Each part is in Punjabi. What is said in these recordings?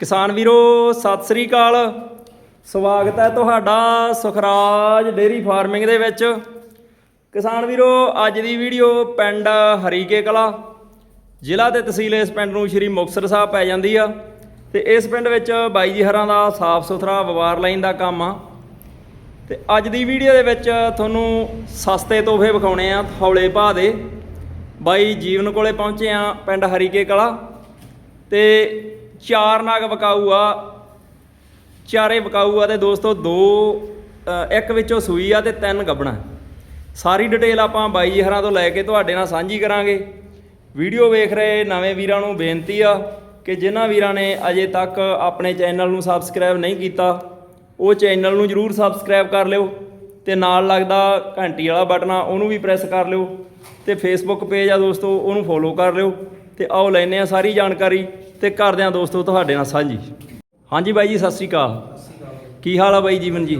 ਕਿਸਾਨ ਵੀਰੋ, ਸਤਿ ਸ੍ਰੀ ਅਕਾਲ। ਸਵਾਗਤ ਹੈ ਤੁਹਾਡਾ ਸੁਖਰਾਜ ਡੇਰੀ ਫਾਰਮਿੰਗ ਦੇ ਵਿੱਚ। ਕਿਸਾਨ ਵੀਰੋ, ਅੱਜ ਦੀ ਵੀਡੀਓ ਪਿੰਡ ਹਰੀਕੇ ਕਲਾ। ਜ਼ਿਲ੍ਹਾ ਤੇ ਤਹਿਸੀਲ ਇਸ ਪਿੰਡ ਨੂੰ ਸ਼੍ਰੀ ਮੁਕਤਸਰ ਸਾਹਿਬ ਪੈ ਜਾਂਦੀ ਆ। ਤੇ ਇਸ ਪਿੰਡ ਵਿੱਚ ਬਾਈ ਜੀ ਹਰਾਂ ਦਾ ਸਾਫ਼ ਸੁਥਰਾ ਵਪਾਰ ਲਾਈਨ ਦਾ ਕੰਮ ਆ। ਤੇ ਅੱਜ ਦੀ ਵੀਡੀਓ ਦੇ ਵਿੱਚ ਤੁਹਾਨੂੰ ਸਸਤੇ ਤੋਹਫੇ ਵਿਖਾਉਣੇ ਆ, ਹੌਲੇ ਭਾਅ ਦੇ। ਬਾਈ ਜੀਵਨ ਕੋਲੇ ਪਹੁੰਚੇ ਆ ਪਿੰਡ ਹਰੀਕੇ ਕਲਾ। ਤੇ ਚਾਰ ਨਾਗ ਵਿਕਾਊ ਆ ਚਾਰੇ ਵਿਕਾਊ ਆ ਤੇ ਦੋਸਤੋ ਦੋ ਇੱਕ ਵਿੱਚੋਂ ਸੂਈ ਆ ਤੇ ਤਿੰਨ ਗੱਬਣਾ। ਸਾਰੀ ਡਿਟੇਲ ਆਪਾਂ ਬਾਈ ਜੀ ਹਰਾਂ ਤੋਂ ਲੈ ਕੇ ਤੁਹਾਡੇ ਨਾਲ ਸਾਂਝੀ ਕਰਾਂਗੇ। ਵੀਡੀਓ ਵੇਖ ਰਹੇ ਨਵੇਂ ਵੀਰਾਂ ਨੂੰ ਬੇਨਤੀ ਆ ਕਿ ਜਿਨ੍ਹਾਂ ਵੀਰਾਂ ਨੇ ਅਜੇ ਤੱਕ ਆਪਣੇ ਚੈਨਲ ਨੂੰ ਸਬਸਕ੍ਰਾਈਬ ਨਹੀਂ ਕੀਤਾ, ਉਹ ਚੈਨਲ ਨੂੰ ਜਰੂਰ ਸਬਸਕ੍ਰਾਈਬ ਕਰ ਲਿਓ ਤੇ ਨਾਲ ਲੱਗਦਾ ਘੰਟੀ ਵਾਲਾ ਬਟਨ ਆ, ਉਹਨੂੰ ਵੀ ਪ੍ਰੈਸ ਕਰ ਲਿਓ ਤੇ ਫੇਸਬੁੱਕ ਪੇਜ ਆ ਦੋਸਤੋ, ਉਹਨੂੰ ਫੋਲੋ ਕਰ ਲਿਓ। ਤੇ ਆਓ ਲੈਨੇ ਆ ਸਾਰੀ ਜਾਣਕਾਰੀ ਤੇ ਕਰਦੇ ਦੋਸਤੋ ਤੁਹਾਡੇ ਨਾਲ ਸਾਂਝੀ। ਹਾਂਜੀ ਬਾਈ ਜੀ, ਸਤਿ ਸ਼੍ਰੀ ਅਕਾਲ। ਕੀ ਹਾਲ ਆ ਬਾਈ ਜੀਵਨ ਜੀ?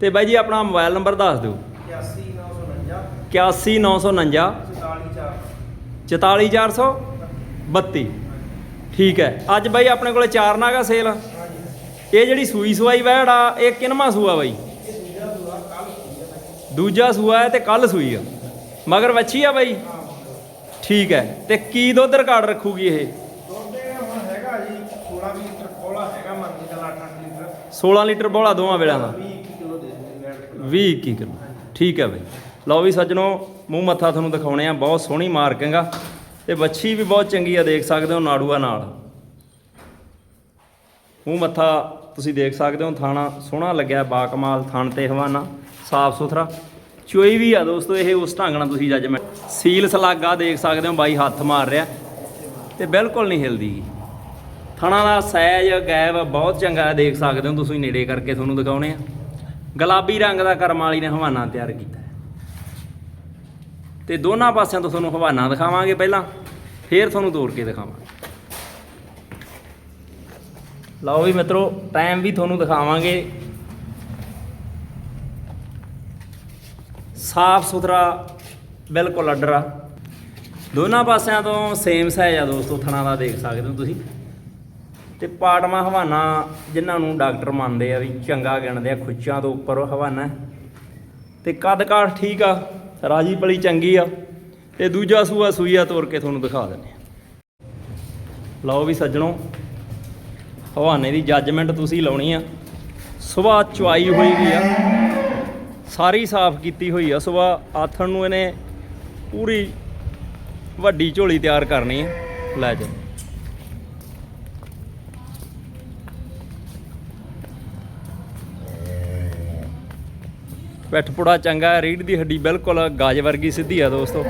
ਤੇ ਬਾਈ ਜੀ, ਆਪਣਾ ਮੋਬਾਈਲ ਨੰਬਰ ਦੱਸ ਦਿਓ। 81949 44432 ਠੀਕ ਹੈ। ਅੱਜ ਬਾਈ ਆਪਣੇ ਕੋਲੇ ਚਾਰ ਨਾਗਾ ਸੇਲ ਇਹ ਜਿਹੜੀ ਸੂਈ ਸਵਾਈ ਵੈੜ ਆ, ਇਹ ਕਿਨਮਾ ਸੂਆ ਬਾਈ? ਦੂਜਾ ਸੂਆ ਹੈ ਤੇ ਕੱਲ ਸੂਈ ਆ। ਮਗਰ ਵੱਛੀ ਆ ਬਾਈ? ਠੀਕ ਹੈ। ਤੇ ਕੀ ਦੁੱਧ ਰਿਕਾਰਡ ਰੱਖੂਗੀ ਇਹ? 16 ਲੀਟਰ ਬੋਲਾ ਦੋਵਾਂ ਵੇਲਿਆਂ ਦਾ? 20 21 ਕਿਲੋ। ਠੀਕ ਹੈ ਬਈ। ਲਓ ਵੀ ਸੱਜਣੋ ਮੂੰਹ ਮੱਥਾ ਤੁਹਾਨੂੰ ਦਿਖਾਉਣੇ ਆ ਬਹੁਤ ਸੋਹਣੀ ਮਾਰਕਿੰਗ ਆ। ਤੇ ਵੱਛੀ ਵੀ ਬਹੁਤ ਚੰਗੀ ਆ ਦੇਖ ਸਕਦੇ ਹੋ ਨਾੜੂਆ ਨਾਲ। ਮੂੰਹ ਮੱਥਾ ਤੁਸੀਂ ਦੇਖ ਸਕਦੇ ਹੋ ਥਾਣਾ ਸੋਹਣਾ ਲੱਗਿਆ ਬਾਕਮਾਲ ਥਣ ਤੇ ਹਵਾਨਾ ਸਾਫ਼ ਸੁਥਰਾ। ਚੋਈ ਵੀ ਆ ਦੋਸਤੋ, ਇਹ ਉਸ ਢੰਗ ਨਾਲ ਤੁਸੀਂ ਜੱਜਮੈਂਟ ਸੀਲ ਸਲਾਗਾ ਦੇਖ ਸਕਦੇ ਹੋ, ਬਾਈ ਹੱਥ ਮਾਰ ਰਿਹਾ। ਤੇ ਬਿਲਕੁਲ ਨਹੀਂ ਹਿਲਦੀ। ਥਣਾ ਦਾ ਸਾਈਜ਼ ਗੈਬ ਬਹੁਤ ਚੰਗਾ ਦੇਖ ਸਕਦੇ ਹੋ ਤੁਸੀਂ, ਨੇੜੇ ਕਰਕੇ ਤੁਹਾਨੂੰ ਦਿਖਾਉਣੇ ਆ। ਗੁਲਾਬੀ ਰੰਗ ਦਾ ਕਰਮ ਵਾਲੀ ਨੇ ਹਵਾਨਾ ਤਿਆਰ ਕੀਤਾ ਹੈ। ਤੇ ਦੋਨਾਂ ਪਾਸਿਆਂ ਤੋਂ ਤੁਹਾਨੂੰ ਹਵਾਨਾ ਦਿਖਾਵਾਂਗੇ ਪਹਿਲਾਂ, ਫੇਰ ਤੁਹਾਨੂੰ ਤੋੜ ਕੇ ਦਿਖਾਵਾਂਗੇ। ਲਓ ਵੀ ਮਿੱਤਰੋ ਟਾਈਮ ਵੀ ਤੁਹਾਨੂੰ ਦਿਖਾਵਾਂਗੇ। ਸਾਫ਼ ਸੁਥਰਾ, ਬਿਲਕੁਲ ਅੱਡਰ। ਦੋਨਾਂ ਪਾਸਿਆਂ ਤੋਂ ਸੇਮ ਸਾਈਜ਼ ਆ ਦੋਸਤੋ, ਥਣਾ ਦਾ ਦੇਖ ਸਕਦੇ ਹੋ ਤੁਸੀਂ। ਤੇ ਪਾਟਮਾ ਹਵਾਨਾ, ਜਿਨ੍ਹਾਂ ਨੂੰ ਡਾਕਟਰ ਮੰਨਦੇ ਆ ਵੀ ਚੰਗਾ ਗਿਣਦੇ ਆ, ਖੁੱਚਾਂ ਤੋਂ ਉੱਪਰ ਹਵਾਨਾ ਹੈ। ਤੇ ਕੱਦ ਕਾਠ ਠੀਕ ਆ, ਰਾਜੀ ਪਲੀ ਚੰਗੀ ਆ। ਤੇ ਦੂਜਾ ਸੂਆ ਸੂਈਆ ਤੋਰ ਕੇ ਤੁਹਾਨੂੰ ਦਿਖਾ ਦਿੰਦੇ ਆ। ਲਓ ਵੀ ਸੱਜਣੋ, ਹਵਾਨੇ ਦੀ ਜੱਜਮੈਂਟ ਤੁਸੀਂ ਲਾਉਣੀ ਆ। ਸਵੇਰ ਚੁਆਈ ਹੋਈ ਵੀ ਆ। ਸਾਰੀ ਸਾਫ਼ ਕੀਤੀ ਹੋਈ ਆ। ਸਵੇਰ ਆਥਣ ਨੂੰ ਇਹਨੇ ਪੂਰੀ ਵੱਡੀ ਝੋਲੀ ਤਿਆਰ ਕਰਨੀ ਹੈ ਲੈ ਜਾਓ ਪਿੱਠ ਪੁੜਾ ਚੰਗਾ ਹੈ। ਰੀੜ ਦੀ ਹੱਡੀ ਬਿਲਕੁਲ ਗਾਜ ਵਰਗੀ ਸਿੱਧੀ ਆ ਦੋਸਤੋ।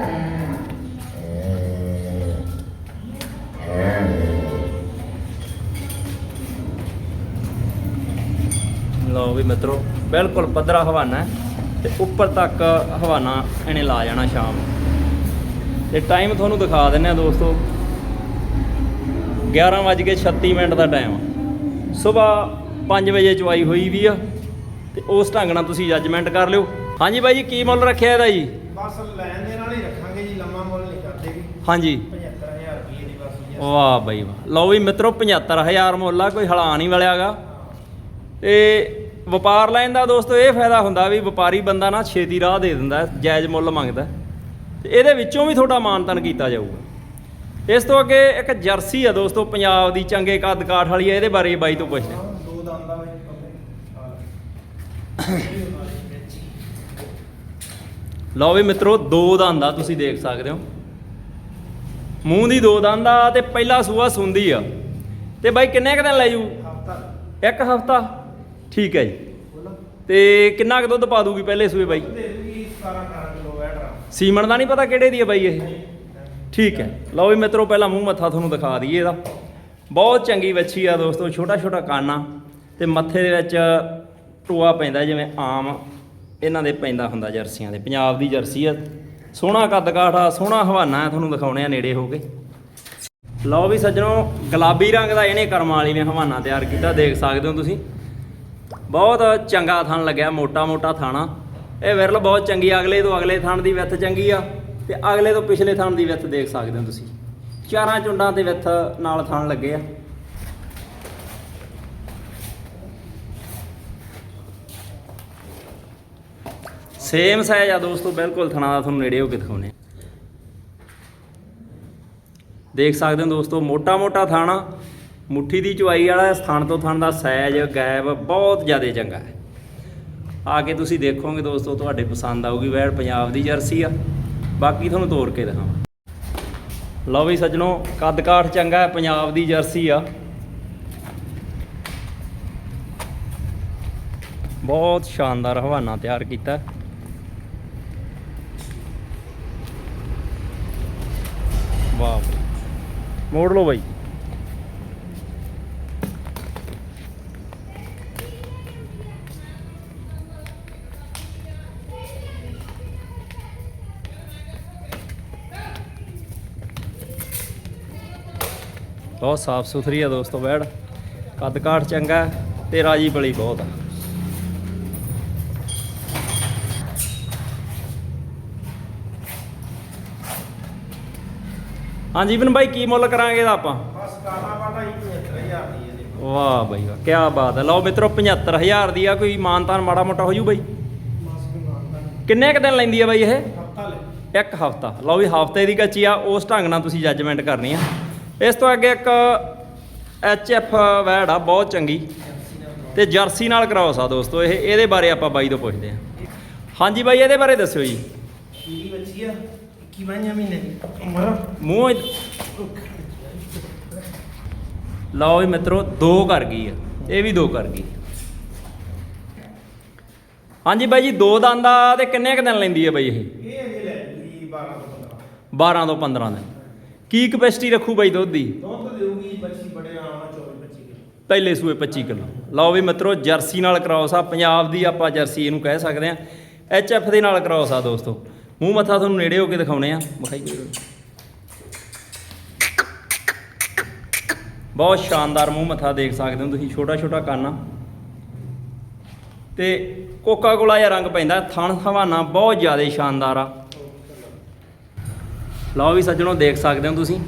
ਲਓ ਵੀ ਮਿੱਤਰੋ, ਬਿਲਕੁਲ ਪੱਧਰਾ ਹਵਾਨਾ ਹੈ। ਤੇ ਉੱਪਰ ਤੱਕ ਹਵਾਨਾ ਇਹਨੇ ਲਾ ਜਾਣਾ ਸ਼ਾਮ। ਤੇ ਟਾਈਮ ਤੁਹਾਨੂੰ ਦਿਖਾ ਦਿੰਨੇ ਆ ਦੋਸਤੋ। 11:36 ਮਿੰਟ ਦਾ ਟਾਈਮ ਸਵੇਰ 5 ਵਜੇ ਚੁਆਈ ਹੋਈ ਵੀ ਆ ਤੇ ਉਸ ਢੰਗ ਨਾਲ ਤੁਸੀਂ ਜੱਜਮੈਂਟ ਕਰ ਲਿਓ। ਹਾਂਜੀ ਬਾਈ ਜੀ ਕੀ ਮੁੱਲ ਰੱਖਿਆ ਇਹਦਾ ਜੀ? ਬਸ ਲੈਣ ਦੇ ਨਾਲ ਹੀ ਰੱਖਾਂਗੇ ਜੀ ਲੰਮਾ ਮੁੱਲ ਨਹੀਂ ਕਰਦੇ ਜੀ। ਹਾਂਜੀ। 75000 ਰੁਪਏ ਦੀ ਬਸ ਵਾਹ ਬਾਈ ਵਾਹ। ਲਓ ਵੀ ਮਿੱਤਰੋ 75000 ਮੁੱਲ ਆ ਕੋਈ ਹਲਾ ਨਹੀਂ ਵਾਲਿਆਗਾ ਤੇ ਵਪਾਰ ਲੈਣ ਦਾ ਦੋਸਤੋ ਇਹ ਫਾਇਦਾ ਹੁੰਦਾ ਵੀ ਵਪਾਰੀ ਬੰਦਾ ਨਾ ਛੇਤੀ ਰਾਹ ਦੇ ਦਿੰਦਾ ਜਾਇਜ਼ ਮੁੱਲ ਮੰਗਦਾ। ਤੇ ਇਹਦੇ ਵਿੱਚੋਂ ਵੀ ਤੁਹਾਡਾ ਮਾਨਤਨ ਕੀਤਾ ਜਾਊਗਾ। ਇਸ ਤੋਂ ਅੱਗੇ ਇੱਕ ਜਰਸੀ ਆ ਦੋਸਤੋ ਪੰਜਾਬ ਦੀ ਚੰਗੇ ਕੱਦ ਕਾਠ ਵਾਲੀ ਆ ਇਹਦੇ ਬਾਰੇ ਬਾਈ ਤੋਂ ਪੁੱਛਦੇ। ਦੋ ਦੰਦ ਦਾ ਬਾਈ ਲਓ ਵੀ ਮਿੱਤਰੋ ਦੋ ਦੰਦ ਆ ਤੁਸੀਂ ਦੇਖ ਸਕਦੇ ਹੋ। ਮੂੰਹ ਦੀ ਦੋ ਦੰਦ ਆ ਤੇ ਪਹਿਲਾ ਸੂਆ ਸੁੰਦੀ ਆ। ਤੇ ਬਾਈ ਕਿੰਨੇ ਕੁ ਦਿਨ ਲੈ ਜੂ? ਹਫਤਾ। ਇੱਕ ਹਫਤਾ? ਠੀਕ ਹੈ ਜੀ। ਤੇ ਕਿੰਨਾ ਕੁ ਦੁੱਧ ਪਾ ਦੂਗੀ ਪਹਿਲੇ ਸੂਏ ਬਾਈ? ਦੇ ਦੂਗੀ 17 18 ਕਿਲੋ ਵੈਟਰਾ ਸੀਮਣ ਦਾ ਨਹੀਂ ਪਤਾ ਕਿਹੜੇ ਦੀ ਹੈ ਬਾਈ ਇਹ? ਠੀਕ ਹੈ। ਲਓ ਵੀ ਮਿੱਤਰੋ ਪਹਿਲਾਂ ਮੂੰਹ ਮੱਥਾ ਤੁਹਾਨੂੰ ਦਿਖਾ ਦਈਏ ਇਹਦਾ। ਬਹੁਤ ਚੰਗੀ ਵੱਛੀ ਆ ਦੋਸਤੋ ਛੋਟਾ ਛੋਟਾ ਕਾਨਾ ਤੇ ਮੱਥੇ ਦੇ ਵਿੱਚ ਟੋਆ ਪੈਂਦਾ ਜਿਵੇਂ ਆਮ ਇਹਨਾਂ ਦੇ ਪੈਂਦਾ ਹੁੰਦਾ ਜਰਸੀਆਂ ਦੇ। ਪੰਜਾਬ ਦੀ ਜਰਸੀ ਆ। ਸੋਹਣਾ ਕੱਦ ਕਾਠ ਸੋਹਣਾ ਹਵਾਨਾ ਹੈ ਤੁਹਾਨੂੰ ਦਿਖਾਉਣੇ ਆ ਨੇੜੇ ਹੋ ਕੇ। ਲਓ ਵੀ ਸੱਜਣੋ ਗੁਲਾਬੀ ਰੰਗ ਦਾ ਇਹਨੇ ਕਰਮ ਵਾਲੀ ਨੇ ਹਵਾਨਾ ਤਿਆਰ ਕੀਤਾ ਦੇਖ ਸਕਦੇ ਹੋ ਤੁਸੀਂ। ਬਹੁਤ ਚੰਗਾ ਥਣ ਲੱਗਿਆ ਮੋਟਾ-ਮੋਟਾ ਥਾਣਾ। ਇਹ ਵਿਰਲ ਬਹੁਤ ਚੰਗੀ, ਅਗਲੇ ਤੋਂ ਅਗਲੇ ਥਣ ਦੀ ਵਿੱਥ ਚੰਗੀ ਆ, ਤੇ ਅਗਲੇ ਤੋਂ ਪਿਛਲੇ ਥਣ ਦੀ ਵਿੱਥ ਦੇਖ ਸਕਦੇ ਹੋ ਤੁਸੀਂ। ਚਾਰਾਂ ਚੁੰਡਾਂ ਤੇ ਵਿੱਥ ਨਾਲ ਥਣ ਲੱਗੇ ਆ। ਸੇਮ ਸਾਈਜ਼ ਆ ਦੋਸਤੋ, ਬਿਲਕੁਲ ਥਣਾ ਦਾ ਤੁਹਾਨੂੰ ਨੇੜੇ ਹੋ ਕੇ ਦਿਖਾਉਨੇ ਦੇਖ ਸਕਦੇ ਹੋ ਦੋਸਤੋ ਮੋਟਾ-ਮੋਟਾ ਥਾਣਾ ਮੁੱਠੀ ਦੀ ਚੁਆਈ ਵਾਲਾ ਸਥਾਨ ਤੋਂ ਥਣ ਦਾ ਸਾਈਜ਼ ਗੈਬ ਬਹੁਤ ਜ਼ਿਆਦਾ ਚੰਗਾ ਹੈ। ਆ ਕੇ ਤੁਸੀਂ ਦੇਖੋਗੇ ਦੋਸਤੋ, ਤੁਹਾਡੇ ਪਸੰਦ ਆਊਗੀ ਵੈੜ ਪੰਜਾਬ ਦੀ ਜਰਸੀ ਆ। ਬਾਕੀ ਤੁਹਾਨੂੰ ਤੋੜ ਕੇ ਦਿਖਾਵਾਂ। ਲਓ ਵੀ ਸੱਜਣੋ, ਕੱਦ ਕਾਠ ਚੰਗਾ ਹੈ, ਪੰਜਾਬ ਦੀ ਜਰਸੀ ਆ। ਬਹੁਤ ਸ਼ਾਨਦਾਰ ਹਵਾਨਾ ਤਿਆਰ ਕੀਤਾ। ਵਾਹ ਮੋੜ ਲਓ ਬਾਈ। ਬਹੁਤ ਸਾਫ਼ ਸੁਥਰੀ ਆ ਦੋਸਤੋ ਬੈੜ। ਕੱਦ ਕਾਠ ਚੰਗਾ ਤੇ ਰਾਜੀ ਬਲੀ ਬਹੁਤ ਆ। ਹਾਂਜੀ ਇਵਨ ਬਾਈ ਕੀ ਮੁੱਲ ਕਰਾਂਗੇ ਇਹਦਾ ਆਪਾਂ? ਬਸ ਕਾਲਾ ਵਾਲਾ ਹੀ 75000 ਦੀ ਇਹਦੇ ਵਾਹ ਬਾਈ ਵਾਹ ਕੀ ਬਾਤ ਹੈ। ਲਓ ਮਿੱਤਰੋ 75000 ਦੀ ਆ ਕੋਈ ਮਾਨਤਾਨ ਮਾੜਾ ਮੋਟਾ ਹੋ ਜੂ ਬਾਈ? ਕਿੰਨੇ ਕ ਦਿਨ ਲੈਂਦੀ ਆ ਬਾਈ ਇਹ? ਹਫਤਾ ਲੈ। ਇੱਕ ਹਫਤਾ। ਲਓ ਵੀ ਹਫ਼ਤੇ ਦੀ ਕੱਚੀ ਆ ਉਸ ਢੰਗ ਨਾਲ ਤੁਸੀਂ ਜੱਜਮੈਂਟ ਕਰਨੀ ਆ। ਇਸ ਤੋਂ ਅੱਗੇ ਇੱਕ ਐਚ ਐਫ ਵੈੜ ਆ ਬਹੁਤ ਚੰਗੀ। ਤੇ ਜਰਸੀ ਨਾਲ ਕਰਾਉਸ ਆ ਦੋਸਤੋ ਇਹ ਇਹਦੇ ਬਾਰੇ ਆਪਾਂ ਬਾਈ ਤੋਂ ਪੁੱਛਦੇ ਆ ਹਾਂਜੀ ਬਾਈ ਇਹਦੇ ਬਾਰੇ ਦੱਸਿਓ ਜੀ। ਕੀ ਬੱਚੀ ਆ? 21 ਮਹੀਨੇ ਦੀ। ਉਮਰ? ਮੂੰਹ ਲਓ ਵੀ ਮਿੱਤਰੋ ਦੋ ਕਰ ਗਈ ਆ। ਇਹ ਵੀ ਦੋ ਕਰ ਗਈ। ਹਾਂਜੀ ਬਾਈ ਜੀ ਦੋ ਦੰਦ ਆ ਤੇ ਕਿੰਨੇ ਕ ਦਿਨ ਲੈਂਦੀ ਆ ਬਾਈ ਇਹ? ਇਹ ਅਜੇ ਲੈ ਜੂਗੀ 12 ਤੋਂ 15 12 ਤੋਂ 15 ਦਿਨ। ਕੀ ਕਪੈਸਿਟੀ ਰੱਖੂ ਬਾਈ ਦੁੱਧ ਦੀ? ਦੁੱਧ ਦੇਊਗੀ ਬੱਚੀ ਬੜੇ ਆਰਾਮ ਨਾਲ 24 25 ਕਿਲੋ। ਪਹਿਲੇ ਸੂਏ 25 ਕਿਲੋ। ਲਓ ਵੀ ਮਿੱਤਰੋ ਜਰਸੀ ਨਾਲ ਕਰਾਉਸ ਆ ਪੰਜਾਬ ਦੀ ਆਪਾਂ ਜਰਸੀ ਇਹਨੂੰ ਕਹਿ ਸਕਦੇ ਆ। ਐਚ ਐਫ ਦੇ ਨਾਲ ਕਰਾਉਸ ਆ ਦੋਸਤੋ। ਮੂੰਹ ਮੱਥਾ ਤੁਹਾਨੂੰ ਨੇੜੇ ਹੋ ਕੇ ਦਿਖਾਉਣੇ ਆ। ਵਿਖਾਈ। ਬਹੁਤ ਸ਼ਾਨਦਾਰ ਮੂੰਹ ਮੱਥਾ ਦੇਖ ਸਕਦੇ ਹੋ ਤੁਸੀਂ ਛੋਟਾ ਛੋਟਾ ਕੰਨ ਤੇ ਕੋਕਾ ਕੋਲਾ ਜਿਹਾ ਰੰਗ ਪੈਂਦਾ ਥਣ ਹਵਾਨਾ ਬਹੁਤ ਜ਼ਿਆਦਾ ਸ਼ਾਨਦਾਰ ਆ। ਲਓ ਵੀ ਸੱਜਣੋ ਦੇਖ ਸਕਦੇ ਹੋ ਤੁਸੀਂ।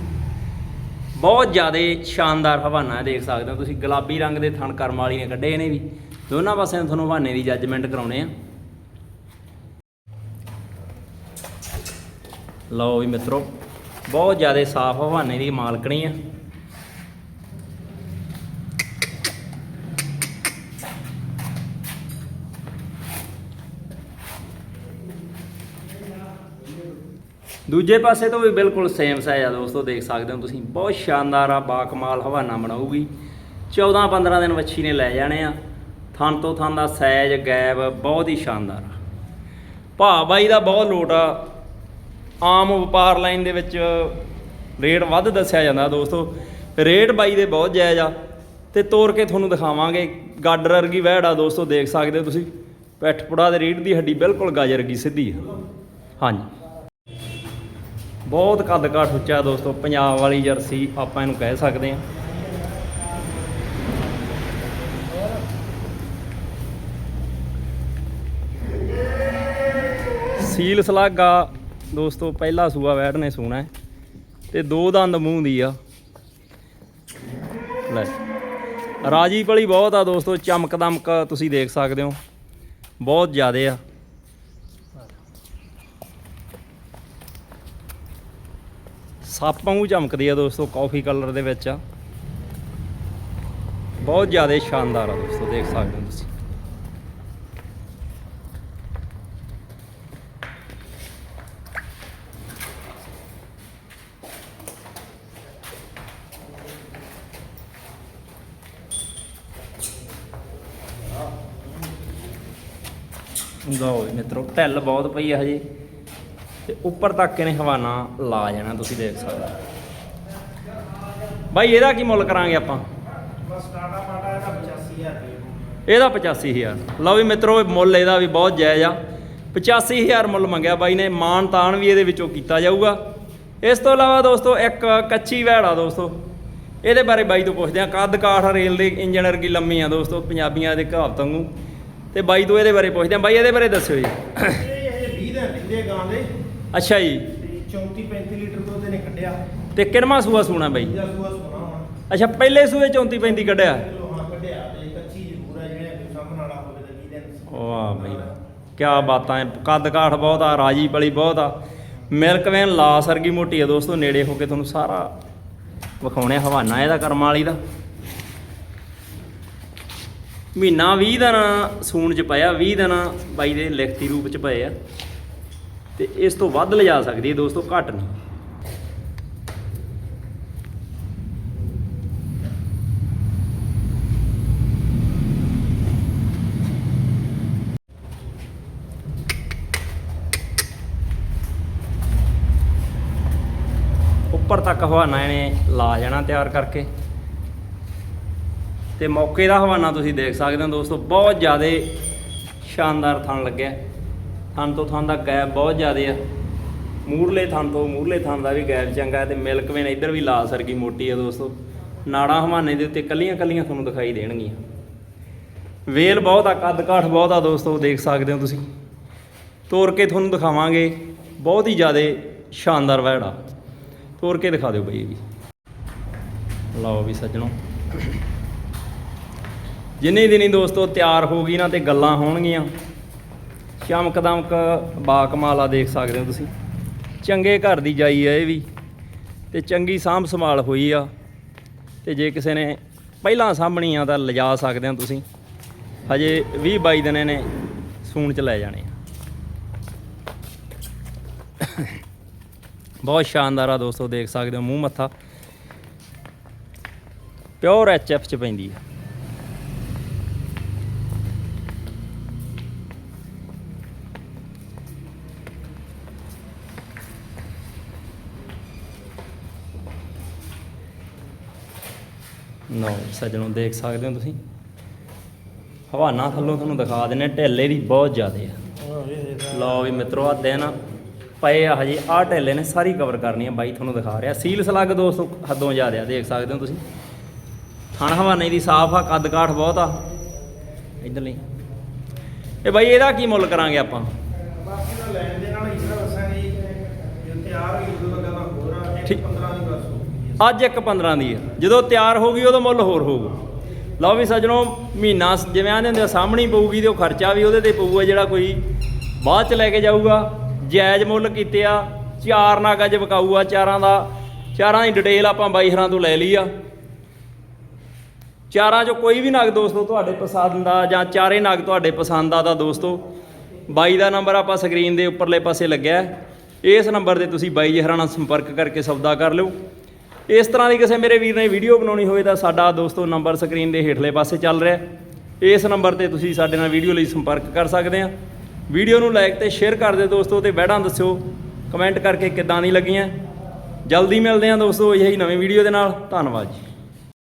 ਬਹੁਤ ਜ਼ਿਆਦਾ ਸ਼ਾਨਦਾਰ ਹਵਾਨਾ ਹੈ ਦੇਖ ਸਕਦੇ ਹੋ ਤੁਸੀਂ। ਗੁਲਾਬੀ ਰੰਗ ਦੇ ਥਣ ਕਰਮ ਵਾਲੀ ਨੇ ਕੱਢੇ ਨੇ ਵੀ। ਦੋਨਾਂ ਪਾਸਿਆਂ ਤੁਹਾਨੂੰ ਹਵਾਨੇ ਦੀ ਜੱਜਮੈਂਟ ਕਰਾਉਣੇ ਆ। ਲਓ ਵੀ ਮਿੱਤਰੋ, ਬਹੁਤ ਜ਼ਿਆਦਾ ਸਾਫ਼ ਹਵਾਨੇ ਦੀ ਮਾਲਕਣੀ ਆ। ਦੂਜੇ ਪਾਸੇ ਤੋਂ ਵੀ ਬਿਲਕੁਲ ਸੇਮ ਸਾਈਜ਼ ਆ ਦੋਸਤੋ, ਦੇਖ ਸਕਦੇ ਹੋ ਤੁਸੀਂ। ਬਹੁਤ ਸ਼ਾਨਦਾਰ ਆ, ਬਾਕਮਾਲ ਹਵਾਨਾ ਬਣਾਉਗੀ 14 15 ਦਿਨ ਵੱਛੀ ਨੇ ਲੈ ਜਾਣੇ ਆ। ਥਣ ਤੋਂ ਥਣ ਦਾ ਸਾਈਜ਼ ਗੈਬ ਬਹੁਤ ਹੀ ਸ਼ਾਨਦਾਰ ਆ। ਭਾ ਬਾਈ ਦਾ ਬਹੁਤ ਲੋਟ ਆ। ਆਮ ਵਪਾਰ ਲਾਈਨ ਦੇ ਵਿੱਚ ਰੇਟ ਵੱਧ ਦੱਸਿਆ ਜਾਂਦਾ ਦੋਸਤੋ। ਰੇਟ ਬਾਈ ਦੇ ਬਹੁਤ ਜਾਇਜ਼ ਆ। ਤੇ ਤੋੜ ਕੇ ਤੁਹਾਨੂੰ ਦਿਖਾਵਾਂਗੇ। ਗਾਡਰ ਵਰਗੀ ਵਹਿੜ ਆ ਦੋਸਤੋ, ਦੇਖ ਸਕਦੇ ਹੋ ਤੁਸੀਂ। ਪਿੱਠ ਪੁੜਾ ਦੇ ਰੀੜ ਦੀ ਹੱਡੀ ਬਿਲਕੁਲ ਗਾਜਰ ਵਰਗੀ ਸਿੱਧੀ ਹਾਂਜੀ। ਬਹੁਤ ਕੱਦ ਕਾਠ ਉੱਚਾ ਦੋਸਤੋ, ਪੰਜਾਬ ਵਾਲੀ ਜਰਸੀ ਆਪਾਂ ਇਹਨੂੰ ਕਹਿ ਸਕਦੇ ਹਾਂ। ਸੀਲ ਸਲਾਗਾ, ਦੋਸਤੋ, ਪਹਿਲਾ ਸੂਆ ਵੈੜ ਨੇ ਸੂਣਾ ਹੈ ਤੇ ਦੋ ਦੰਦ ਮੂੰਹ ਦੀ ਆ। ਲੈ, ਰਾਜੀ ਪਲੀ ਬਹੁਤ ਆ ਦੋਸਤੋ, ਚਮਕ ਦਮਕ ਤੁਸੀਂ ਦੇਖ ਸਕਦੇ ਹੋ, ਬਹੁਤ ਜ਼ਿਆਦੇ ਆ। ਸੱਪ ਨੂੰ ਚਮਕਦੀ ਆ ਦੋਸਤੋ ਕਾਫੀ ਕਲਰ ਦੇ ਵਿੱਚ ਆ। ਬਹੁਤ ਜ਼ਿਆਦਾ ਸ਼ਾਨਦਾਰ ਆ ਦੋਸਤੋ, ਦੇਖ ਸਕਦੇ ਹੋ ਤੁਸੀਂ। ਲਓ ਜੀ ਮਿੱਤਰੋ, ਢਿੱਲ ਬਹੁਤ ਪਈ ਆ ਹਜੇ। ਤੇ ਉੱਪਰ ਤੱਕ ਇਹਨੇ ਹਵਾਨਾ ਲਾ ਜਾਣਾ, ਤੁਸੀਂ ਦੇਖ ਸਕਦੇ ਹੋ। ਬਾਈ, ਇਹਦਾ ਕੀ ਮੁੱਲ ਕਰਾਂਗੇ ਆਪਾਂ? ਇਹਦਾ 85000 ਰੁਪਏ ਇਹਦਾ 85000 ਲਓ ਵੀ ਮਿੱਤਰੋ ਮੁੱਲ ਇਹਦਾ ਵੀ ਬਹੁਤ ਜਾਇਜ਼ ਆ। 85000 ਮੁੱਲ ਮੰਗਿਆ ਬਾਈ ਨੇ ਮਾਨ ਤਾਨ ਵੀ ਇਹਦੇ ਵਿੱਚੋਂ ਕੀਤਾ ਜਾਊਗਾ। ਇਸ ਤੋਂ ਇਲਾਵਾ ਦੋਸਤੋ, ਇੱਕ ਕੱਚੀ ਵੈੜ ਆ ਦੋਸਤੋ। ਇਹਦੇ ਬਾਰੇ ਬਾਈ ਤੋਂ ਪੁੱਛਦੇ ਆ, ਕੱਦ ਕਾਠ ਰੇਲ ਦੇ ਇੰਜਨ ਵਰਗੀ ਲੰਮੀ ਆ ਦੋਸਤੋ, ਪੰਜਾਬੀਆਂ ਦੇ ਕਹਾਵਤ ਵਾਂਗੂ। ਤੇ ਬਾਈ ਤੋਂ ਇਹਦੇ ਬਾਰੇ ਪੁੱਛਦੇ ਆ। ਬਾਈ, ਇਹਦੇ ਬਾਰੇ ਦੱਸਿਓ ਜੀ। ਇਹ 20 ਦਿਨ ਰਹਿੰਦੇ ਗਾਂ ਦੇ। ਅੱਛਾ ਜੀ। ਤੇ 34 35 ਲੀਟਰ ਦੁੱਧ ਇਹਨੇ ਕੱਢਿਆ। ਤੇ ਕਿੰਨਵਾਂ ਸੂਆ ਸੂਣਾ ਬਾਈ? ਇਹਦਾ ਸੂਆ ਸੋਨਾ ਹੁਣ ਅੱਛਾ ਪਹਿਲੇ ਸੂਏ 34 35 ਕੱਢਿਆ। ਹਾਂ ਕੱਢਿਆ ਤੇ ਕੱਚੀ ਜ਼ਰੂਰ ਹੈ ਜਿਹੜੇ ਕੋਈ ਸਾਹਮਣ ਵਾਲਾ ਹੋਵੇ ਤਾਂ 20 ਦਿਨ ਵਾਹ ਬਈ ਕਿਆ ਬਾਤਾਂ ਹੈ ਕੱਦ ਕਾਠ ਬਹੁਤ ਆ ਰਾਜੀ ਪਲੀ ਬਹੁਤ ਆ। ਮਿਲਕ ਵੈਨ ਲਾ ਸਰਗੀ ਮੋਟੀ ਆ ਦੋਸਤੋ ਨੇੜੇ ਹੋ ਕੇ ਤੁਹਾਨੂੰ ਸਾਰਾ ਵਿਖਾਉਣੇ ਹਵਾਨਾ ਇਹਦਾ ਕਰਮ ਵਾਲੀ ਦਾ। ਮਹੀਨਾ 20 ਦਿਨ ਸੂਣ ਚ ਪਿਆ 20 ਦਿਨ ਬਾਈ ਦੇ ਲਿਖਤੀ ਰੂਪ ਚ ਪਏ ਆ। ਤੇ ਇਸ ਤੋਂ ਵੱਧ ਲਿਜਾ ਸਕਦੀ ਹੈ ਦੋਸਤੋ, ਘੱਟ ਨਹੀਂ। ਉੱਪਰ ਤੱਕ ਹਵਾਨਾ ਇਹਨੇ ਲਾ ਜਾਣਾ ਤਿਆਰ ਕਰਕੇ। ਤੇ ਮੌਕੇ ਦਾ ਹਵਾਨਾ ਤੁਸੀਂ ਦੇਖ ਸਕਦੇ ਹੋ ਦੋਸਤੋ, ਬਹੁਤ ਜ਼ਿਆਦਾ ਸ਼ਾਨਦਾਰ ਥਣ ਲੱਗਿਆ। ਥਣ ਤੋਂ ਥਣ ਦਾ ਗੈਪ ਬਹੁਤ ਜ਼ਿਆਦਾ ਆ। ਮੂਰਲੇ ਥਣ ਤੋਂ ਮੂਰਲੇ ਥਣ ਦਾ ਵੀ ਗੈਪ ਚੰਗਾ ਹੈ ਤੇ ਮਿਲਕ ਵੇਨ ਇੱਧਰ ਵੀ ਲਾਲ ਸਰਗੀ ਮੋਟੀ ਆ ਦੋਸਤੋ। ਨਾੜਾਂ ਹਵਾਨੇ ਦੇ ਉੱਤੇ ਕੱਲੀਆਂ ਕੱਲੀਆਂ ਤੁਹਾਨੂੰ ਦਿਖਾਈ ਦੇਣਗੀਆਂ। ਵੇਲ ਬਹੁਤ ਆ ਕੱਦ ਕਾਠ ਬਹੁਤ ਆ ਦੋਸਤੋ, ਦੇਖ ਸਕਦੇ ਹੋ ਤੁਸੀਂ। ਤੋੜ ਕੇ ਤੁਹਾਨੂੰ ਦਿਖਾਵਾਂਗੇ, ਬਹੁਤ ਹੀ ਜ਼ਿਆਦਾ ਸ਼ਾਨਦਾਰ ਵੈੜਾ ਤੋੜ ਕੇ ਦਿਖਾ ਦਿਓ ਬਈ ਵੀ। ਲਓ ਵੀ ਸੱਜਣੋ। ਜਿੰਨੇ ਦਿਨੀ ਦੋਸਤੋ ਤਿਆਰ ਹੋ ਗਈ ਨਾ ਤੇ ਗੱਲਾਂ ਹੋਣਗੀਆਂ। ਚਮਕ ਦਮਕ ਬਾ ਆ ਦੇਖ ਸਕਦੇ ਹੋ ਤੁਸੀਂ। ਚੰਗੇ ਘਰ ਦੀ ਜਾਈ ਆ ਇਹ ਵੀ। ਤੇ ਚੰਗੀ ਸਾਂਭ ਸੰਭਾਲ ਹੋਈ ਆ। ਤੇ ਜੇ ਕਿਸੇ ਨੇ ਪਹਿਲਾਂ ਸਾਂਭਣੀ ਆ ਤਾਂ ਲਿਜਾ ਸਕਦੇ ਹੋ ਤੁਸੀਂ। ਹਜੇ 20 22 ਦਿਨ ਨੇ ਸੂਣ ਚ ਲੈ ਜਾਣੇ ਆ। ਬਹੁਤ ਸ਼ਾਨਦਾਰ ਆ ਦੋਸਤੋ, ਦੇਖ ਸਕਦੇ ਹੋ ਮੂੰਹ ਮੱਥਾ। ਪਿਓਰ ਐਚਐਫ ਚ ਪੈਂਦੀ ਆ। ਨੋ ਸੱਜਣੋ ਦੇਖ ਸਕਦੇ ਹੋ ਤੁਸੀਂ। ਹਵਾਨਾ ਥੱਲੋਂ ਤੁਹਾਨੂੰ ਦਿਖਾ ਦਿੰਨੇ ਢੇਲੇ ਦੀ ਬਹੁਤ ਜ਼ਿਆਦੇ ਆ। ਲਓ ਵੀ ਮਿੱਤਰੋ ਆ ਦਿਨ ਪਏ ਆ ਹਜੇ, ਆਹ ਢੇਲੇ ਨੇ ਸਾਰੀ ਕਵਰ ਕਰਨੀ ਆ ਬਾਈ ਤੁਹਾਨੂੰ ਦਿਖਾ ਰਿਹਾ। ਸੀਲ ਸਲੱਗ ਦੋਸਤੋ ਹੱਦੋਂ ਜ਼ਿਆਦਾ ਆ, ਦੇਖ ਸਕਦੇ ਹੋ ਤੁਸੀਂ। ਥਣ ਹਵਾਨੇ ਦੀ ਸਾਫ਼ ਆ, ਕੱਦ ਕਾਠ ਬਹੁਤ ਆ। ਇਧਰ ਲਈ। ਇਹ ਬਾਈ, ਇਹਦਾ ਕੀ ਮੁੱਲ ਕਰਾਂਗੇ ਆਪਾਂ ਬਾਕੀ ਦਾ ਲੈਣ ਦੇ ਨਾਲ ਇਸ ਤਰ੍ਹਾਂ ਦੱਸਾਂਗੇ ਜੀ ਜੇ ਤਿਆਰ ਹੋਈ ਉਦੋਂ ਦਾ ਗੱਲਾਂ ਹੋਰ ਆ ਇੱਕ ਠੀਕ। 15 ਦੀ ਬਸ ਹੋਊਗੀ ਅੱਜ ਇੱਕ 15 ਦੀ ਹੈ ਜਦੋਂ ਤਿਆਰ ਹੋ ਗਈ ਉਹਦਾ ਮੁੱਲ ਹੋਰ ਹੋਊਗਾ। ਲਓ ਵੀ ਸੱਜਣੋ, ਮਹੀਨਾ ਸ- ਜਿਵੇਂ ਆਂਦੇ ਹੁੰਦੇ ਆ, ਸਾਹਮਣੀ ਪਊਗੀ ਤੇ ਉਹ ਖਰਚਾ ਵੀ ਉਹਦੇ ਤੇ ਪਊਗਾ, ਜਿਹੜਾ ਕੋਈ ਬਾਅਦ ਚ ਲੈ ਕੇ ਜਾਊਗਾ। ਜਾਇਜ਼ ਮੁੱਲ ਕੀਤੇ ਆ, ਚਾਰ ਨਗ ਅੱਜ ਵਿਕਾਊ ਚਾਰਾਂ ਦਾ। ਚਾਰਾਂ ਦੀ ਡਿਟੇਲ ਆਪਾਂ ਬਾਈ ਹਰਾਂ ਤੋਂ ਲੈ ਲਈ ਆ। ਚਾਰਾਂ ਚੋਂ ਕੋਈ ਵੀ ਨਗ ਦੋਸਤੋ ਤੁਹਾਡੇ ਪਸੰਦ ਦਾ ਜਾਂ ਚਾਰੇ ਨਗ ਤੁਹਾਡੇ ਪਸੰਦ ਆ ਤਾਂ ਦੋਸਤੋ, ਬਾਈ ਦਾ ਨੰਬਰ ਆਪਾਂ ਸਕਰੀਨ ਦੇ ਉੱਪਰਲੇ ਪਾਸੇ ਲੱਗਿਆ। ਇਸ ਨੰਬਰ ਤੇ ਤੁਸੀਂ ਬਾਈ ਜੀ ਨਾਲ ਸੰਪਰਕ ਕਰਕੇ ਸੌਦਾ ਕਰ ਲਿਓ। ਇਸ ਤਰ੍ਹਾਂ ਦੀ ਕਿਸੇ ਮੇਰੇ ਵੀਰ ਨੇ ਵੀਡੀਓ ਬਣਾਉਣੀ ਹੋਵੇ ਤਾਂ ਸਾਡਾ ਦੋਸਤੋ ਨੰਬਰ ਸਕਰੀਨ ਦੇ ਹੇਠਲੇ ਪਾਸੇ ਚੱਲ ਰਿਹਾ ਇਸ ਨੰਬਰ ਤੇ ਤੁਸੀਂ ਸਾਡੇ ਨਾਲ ਵੀਡੀਓ ਲਈ ਸੰਪਰਕ ਕਰ ਸਕਦੇ ਆ ਵੀਡੀਓ ਨੂੰ ਲਾਈਕ ਤੇ ਸ਼ੇਅਰ ਕਰ ਦਿਓ ਦੋਸਤੋ ਤੇ ਬਹਿੜਾਂ ਦੱਸਿਓ। ਕਮੈਂਟ ਕਰਕੇ ਕਿੱਦਾਂ ਦੀ ਲੱਗੀਆਂ। ਜਲਦੀ ਮਿਲਦੇ ਆ ਦੋਸਤੋ ਇਹੀ ਨਵੀਂ ਵੀਡੀਓ ਦੇ ਨਾਲ। ਧੰਨਵਾਦ ਜੀ।